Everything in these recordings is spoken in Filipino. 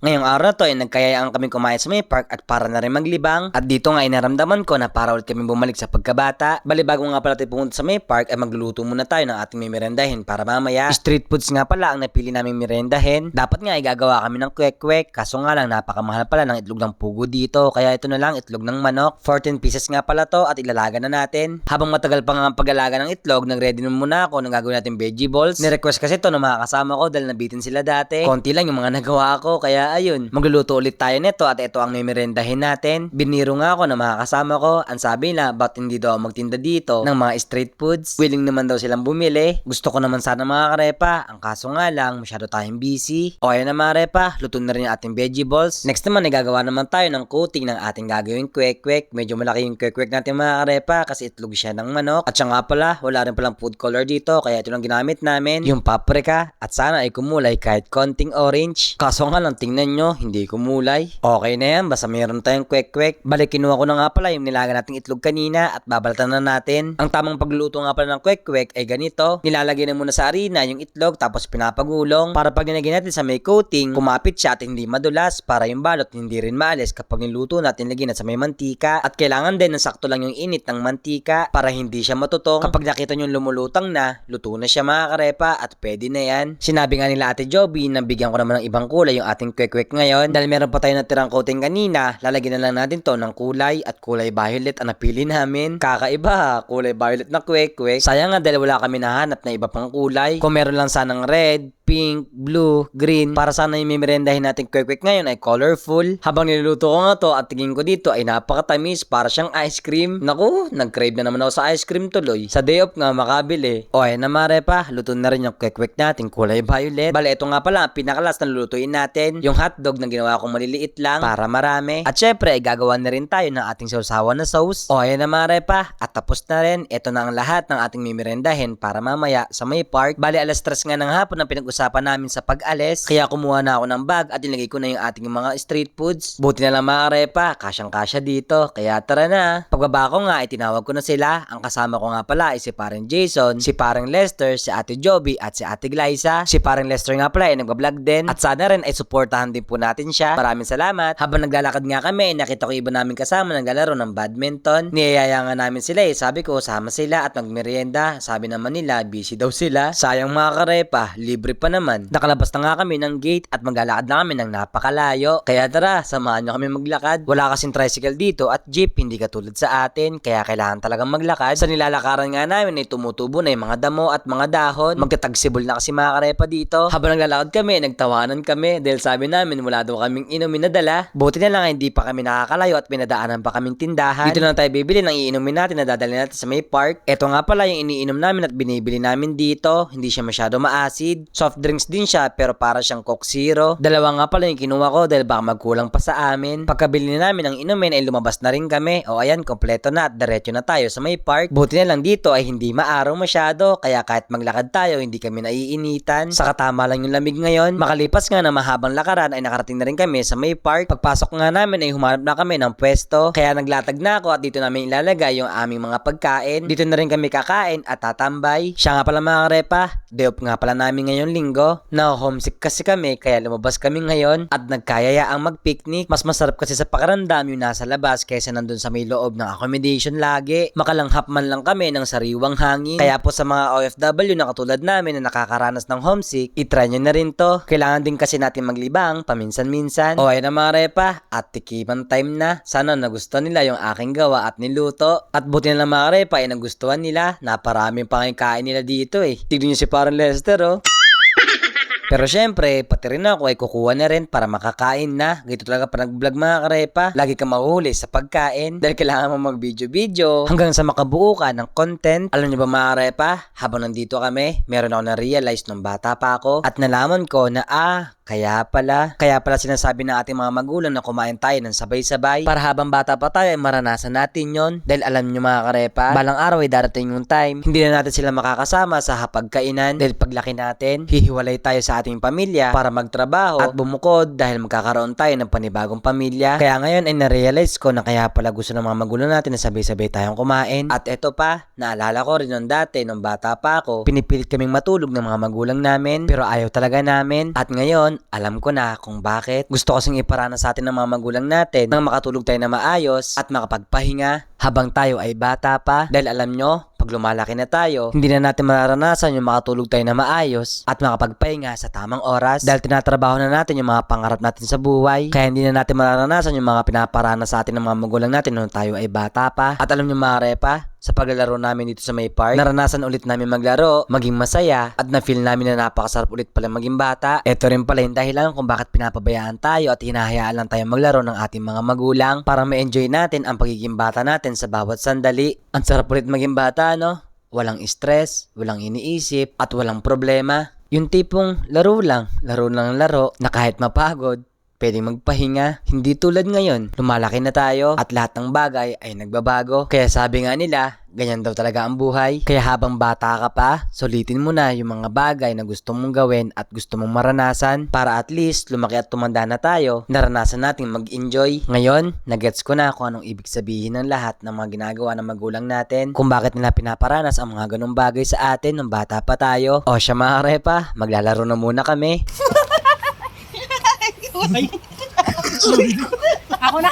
Ngayong araw to ay nagkayayaan kami kumain sa may park at para na rin maglibang. At dito nga ay naramdaman ko na para ulit kami bumalik sa pagkabata. Bali bago nga pala tayo pumunta sa may park ay magluluto muna tayo ng ating may merendahin para mamaya. Street foods nga pala ang napili naming merendahin. Dapat nga ay gagawa kami ng kwek-kwek. Kaso nga lang napakamahal pala ng itlog ng pugo dito. Kaya ito na lang itlog ng manok. 14 pieces nga pala to at ilalaga na natin. Habang matagal pa nga ang pag-alaga ng itlog, nag-ready na muna ako ng gagawin natin veggie balls. Ni-request kasi to ng mga kasama ko dahil nabitin sila dati. Konti lang yung mga nagawa ko kaya ayun. Magluluto ulit tayo nito at ito ang memerendahin natin. Biniro nga ako ng mga kasama ko. Ang sabi na, ba't hindi daw magtinda dito ng mga street foods? Willing naman daw silang bumili. Gusto ko naman sana mga karepa. Ang kaso nga lang, masyado tayong busy. O ayan na mga karepa, luto na rin yung ating veggie balls. Next naman, nagagawa naman tayo ng coating ng ating gagawing kwek-kwek. Medyo malaki yung kwek-kwek natin mga karepa kasi itlog siya ng manok. At siya nga pala, wala rin palang food color dito kaya ito lang ginamit namin. Yung paprika at sana ay kumulay kahit konting orange. Kaso nga lang, tingnan nyo, hindi kumulay. Okay na yan, basta meron tayong kwek-kwek. Balik, kinuha ko na nga pala yung nilaga nating itlog kanina at babalatan na natin. Ang tamang pagluluto nga pala ng kwek-kwek ay ganito. Nilalagay na muna sa harina yung itlog tapos pinapagulong para pag nilagay natin sa may coating, kumapit siya at hindi madulas para yung balot hindi rin maalis kapag niluto natin lagyan na sa may mantika. At kailangan din ng sakto lang yung init ng mantika para hindi siya matutong. Kapag nakita nyo lumulutang na, luto na siya mga karepa at pwede na yan. Sinabi nga nila Ate Joby na bigyan ko naman ng ibang kulay yung ating kwek-kwek ngayon. Dahil meron pa tayo natirang coating kanina, lalagyan na lang natin to ng kulay at kulay violet ang napili namin. Kakaiba, kulay violet na kwek-kwek. Sayang nga dahil wala kami nahanap na iba pang kulay. Kung meron lang sanang red, pink, blue, green, para sana yung mimirendahin natin kwek-kwek ngayon ay colorful. Habang niluluto ko nga to at tingin ko dito ay napakatamis para siyang ice cream. Naku, nag-crave na naman ako sa ice cream tuloy. Sa day off nga makabili. O ay na mare pa, luto na rin yung kwek-kwek natin kulay violet. Bale, ito nga pala ang pinakalas na lulutuin natin. Yung hotdog na ginawa kong maliliit lang para marami. At syempre, ay gagawa na rin tayo ng ating sausawan na sauce. O ayan na mare pa, at tapos na rin. Ito na ang lahat ng ating mimirendahin para mamaya sa may park. Bale, alas 3 nga ng hapon ang pinag-usapan namin sa pag-alis. Kaya kumuha na ako ng bag at ilagay ko na yung ating mga street foods. Buti na lang mga karepa, kasyang-kasya dito. Kaya tara na. Pagbaba ko nga, itinawag ko na sila. Ang kasama ko nga pala ay si parang Jason, si parang Lester, si ate Joby at si ate Glyza. Si parang Lester nga pala ay nagbablog din. At sana rin ay suportahan din po natin siya. Maraming salamat. Habang naglalakad nga kami, nakita ko iba namin kasama naglalaro ng badminton. Niyayaya nga namin sila eh. Sabi ko, sama sila at magmerienda. Sabi naman nila, busy daw sila. Sayang mga karepa, libre pa naman. Nakalabas na nga kami ng gate at maglalakad na kami ng napakalayo. Kaya tara, samahan nyo kami maglakad. Wala kasing tricycle dito at jeep, hindi katulad sa atin. Kaya kailangan talagang maglakad. Sa nilalakaran nga namin ay tumutubo na yung mga damo at mga dahon. Magkatagsibol na kasi mga karepa dito. Habang naglalakad kami, nagtawanan kami dahil sabi namin wala daw kaming inumin na dala. Buti na lang hindi pa kami nakakalayo at pinadaanan pa kaming tindahan. Dito na tayo bibili ng iinumin natin na dadalhin natin sa may park. Ito nga pala yung iniinom namin at binibili namin dito. Hindi siya masyado maasid. Soft drinks din siya pero para siyang Coke Zero. Dalawa nga pala yung kinuha ko dahil baka magkulang pa sa amin. Pagkabili namin ng inumin ay lumabas na rin kami. O ayan, kompleto na at diretso na tayo sa may park. Buti na lang dito ay hindi maaraw masyado kaya kahit maglakad tayo hindi kami naiinitan. Saka tama lang yung lamig ngayon. Makalipas nga na mahabang lakaran ay nakarating na rin kami sa may park. Pagpasok nga namin ay humanap na kami ng pwesto. Kaya naglatag na ako at dito namin ilalagay yung aming mga pagkain. Dito na rin kami kakain at tatambay. Siya nga pala mga karepa, off nga pala namin ngayon linggo. Na homesick kasi kami kaya lumabas kami ngayon at nagkayaya ang mag-picnic. Mas masarap kasi sa pakiramdam yung nasa labas kaysa nandun sa may loob ng accommodation lagi. Makalanghap man lang kami ng sariwang hangin. Kaya po sa mga OFW na katulad namin na nakakaranas ng homesick, itry nyo na rin to. Kailangan din kasi natin maglibang paminsan-minsan. O ay na mga repa, at tikiman time na. Sana nagustuhan nila yung aking gawa at niluto. At buti na lang mga repa ay nagustuhan nila. Naparami pa nga yung kain nila dito eh. Tignan nyo si parang Lester oh. Pero syempre, pati rin ako ay kukuha na rin para makakain na. Gito talaga pa nag-vlog mga karepa. Lagi ka mahuhuli sa pagkain dahil kailangan mo mag-video-video hanggang sa makabuo ka ng content. Alam niyo ba mga karepa, habang nandito kami, meron ako na-realize nung bata pa ako at nalaman ko na ah, kaya pala, kaya pala sinasabi ng ating mga magulang na kumain tayo ng sabay-sabay para habang bata pa tayo ay maranasan natin yon dahil alam nyo mga karepa, balang araw ay darating yung time, hindi na natin sila makakasama sa hapagkainan dahil paglaki natin, hihiwalay tayo sa ating pamilya para magtrabaho at bumukod dahil magkakaroon tayo ng panibagong pamilya. Kaya ngayon ay narealize ko na kaya pala gusto ng mga magulang natin na sabay-sabay tayong kumain. At eto pa, naalala ko rin nung dati, nung bata pa ako, pinipilit kaming matulog ng mga magulang namin pero ayaw talaga namin. At ngayon, alam ko na kung bakit. Gusto kasing iparana sa atin ng mga magulang natin nang makatulog tayo na maayos at makapagpahinga habang tayo ay bata pa. Dahil alam nyo, pag lumalaki na tayo, hindi na natin mararanasan yung makatulog tayo na maayos at makapagpahinga sa tamang oras dahil tinatrabaho na natin yung mga pangarap natin sa buhay. Kaya hindi na natin mararanasan yung mga pinaparana sa atin ng mga magulang natin nung tayo ay bata pa. At alam nyo mga repa, sa paglalaro namin dito sa May Park, naranasan ulit namin maglaro, maging masaya, at na-feel namin na napakasarap ulit pala maging bata. Ito rin pala yung dahilan kung bakit pinapabayaan tayo at hinahayaan lang tayo maglaro ng ating mga magulang para ma-enjoy natin ang pagiging bata natin sa bawat sandali. Ang sarap ulit maging bata, no? Walang stress, walang iniisip, at walang problema. Yung tipong laro lang, laro lang ng laro, na kahit mapagod, pwedeng magpahinga. Hindi tulad ngayon, lumalaki na tayo at lahat ng bagay ay nagbabago. Kaya sabi nga nila, ganyan daw talaga ang buhay. Kaya habang bata ka pa, sulitin mo na yung mga bagay na gusto mong gawin at gusto mong maranasan para at least lumaki at tumanda na tayo, naranasan nating mag-enjoy. Ngayon, nagets ko na kung anong ibig sabihin ng lahat ng mga ginagawa ng magulang natin, kung bakit nila pinaparanas ang mga ganong bagay sa atin nung bata pa tayo. O siya mga repa, maglalaro na muna kami. Ako na.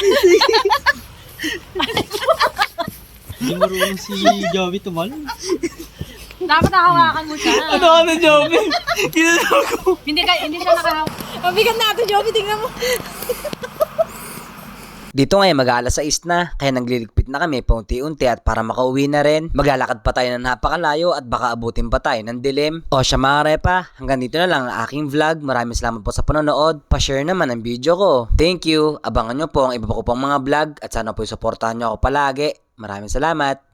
Hindi marunong si Joey tumalon. Dapat nakahawakan mo siya. Ano ka na, Joey? Kinalaw ko. Hindi ka, hindi siya nakahawak. Ang bigat natin, Joby. Tingnan mo. Dito ngayon mag-aalas 6 na, kaya nagliligpit na kami paunti-unti at para makauwi na rin. Maglalakad pa tayo ng napakalayo at baka abutin pa tayo ng dilim. O siya mga repa, hanggang dito na lang ang aking vlog. Maraming salamat po sa panonood. Pa-share naman ang video ko. Thank you. Abangan nyo po ang iba ko pang mga vlog at sana po suportahan nyo ako palagi. Maraming salamat.